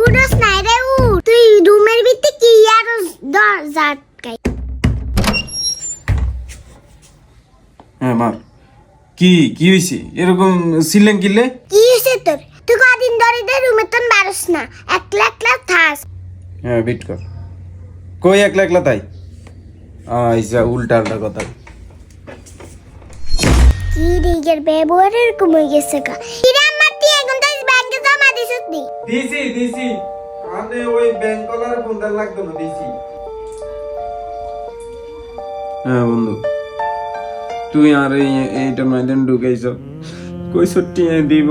উড়স নাই রে উঠ। তুই রুমের ভিতরে কি আর দরজা আটকাই হ্যাঁ মার কি কি হয়েছে এরকম সিলেন কিনলে কি হয়েছে তোর? তুই কদিন ধরে দে রুমে তোর বারস না। একলা একলা থাস। হ্যাঁ বিট কর। কই একলা একলা তাই? আইসা উল্টা উল্টা কথা। কি দিকের ব্যবহার এরকম হয়ে গেছে কা দিছি দিছি। আনে ওই ব্যাংক কলার ফোনটা লাগতো না দিছি। হ্যাঁ বন্ধু। তুই আর এই এইটার মাইদেন ঢুকাইছ। কই টিয়া দিব।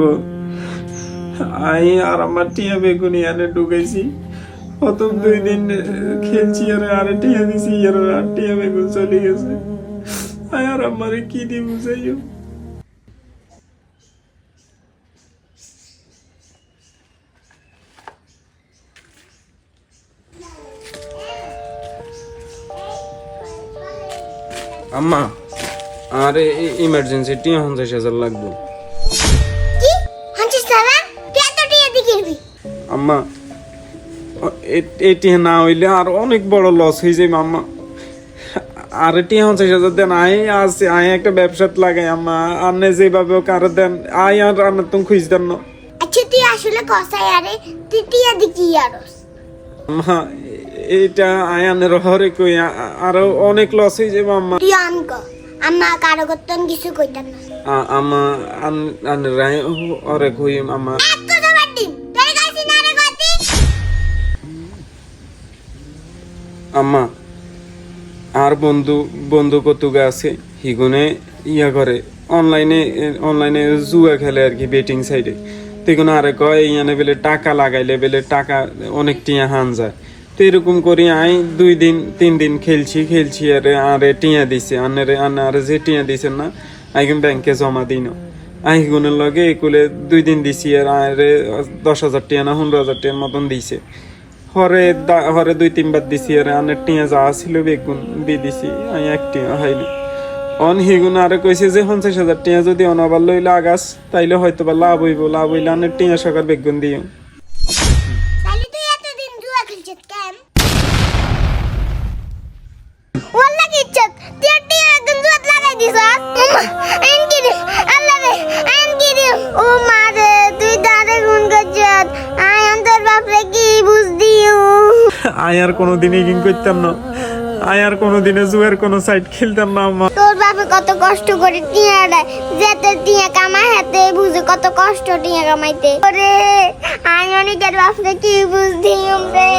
আই আর আমার টিয়া বেগুনি আনে ঢুকাইছি। প্রথম দুই দিন খেলছি আর আরে টিয়া দিছি আর আর টিয়া বেগুন চলে গেছে। আয় আর আমারে কি দিব যাইও আম্মা আর ইমার্জেন্সি টিয়া পঞ্চাশ হাজার লাগবে। আম্মা ও- এ- এই না হইলে আর অনেক বড় লস হয়ে যাবে আম্মা। আর টিয়া পঞ্চাশ হাজার দেন আয় আছে আয় একটা ব্যবসাত লাগাই আম্মা। আনে যেভাবে হোক আর দেন আয় আর আনার তুমি খুঁজ দেন না। আচ্ছা তুই আসলে কসাই আরে তুই টিয়া দিকি আরস আম্মা এ- এইটা আয় হরে কই আরও অনেক লস হয়ে যাবে আম্মা। অনক আম্মা কারও করতেন কিছু কইতাম না। আম্মা আন আনের রায় অরে কই আম্মা। আম্মা আর বন্ধু বন্ধু কতুকে আছে? হিগুনে ইয়া করে অনলাইনে অনলাইনে জুয়া খেলে আর কি বেটিং সাইডে তেগুন আরে কয় ইয়ানে বেলে টাকা লাগাইলে বেলে টাকা অনেক টিয়া হান যায়। তো এরকম করি আই, দুই দিন, তিন দিন খেলছি খেলছি, আরে আরে টিয়া দিছে আনারে আনারে যে টিয়া দিছে না আইগুন ব্যাংকে জমা দিন আই গুনের লগে একুলে দুই দিন দিছি, আর আরে দশ হাজার টিয়া না, পনেরো হাজার টিয়ার মতন দিছে। হরে হরে দুই তিনবার দিছি, আর আনের টিয়া যা ছিল বেগুন দিয়ে দিছি আমি এক টিয়া হয়নি অন হিগুন আরে কইছে যে পঞ্চাশ হাজার টিয়া যদি অনাবার লইলে আগাস, তাইলে হয়তো বা লাভ হইব, লাভ হইলে আনের টিয়া সকার বেগুন দিও। ওয়াল্লা কি তুই আর টিয়া একদম জুয়াত লাগাই দিছ। আইন কি রে? আল্লাহ রে আইন কি রে? ও মা রে তুই দাদা গুণ করছত আই অন্তর বাপরে কি বুঝ দিও? আয় আর কোনোদিনই কিং করতাম না। আয় আর কোনোদিনে জুয়ের কোনো সাইড খেলতাম না আম্মা তোর বাপে কত কষ্ট করে টিয়া দেয়। যেতে টিয়া কামাই হাতে বুঝে কত কষ্ট টিয়া কামাইতে। ওরে আই অনেকের বাপরে কি বুঝ দিও রে?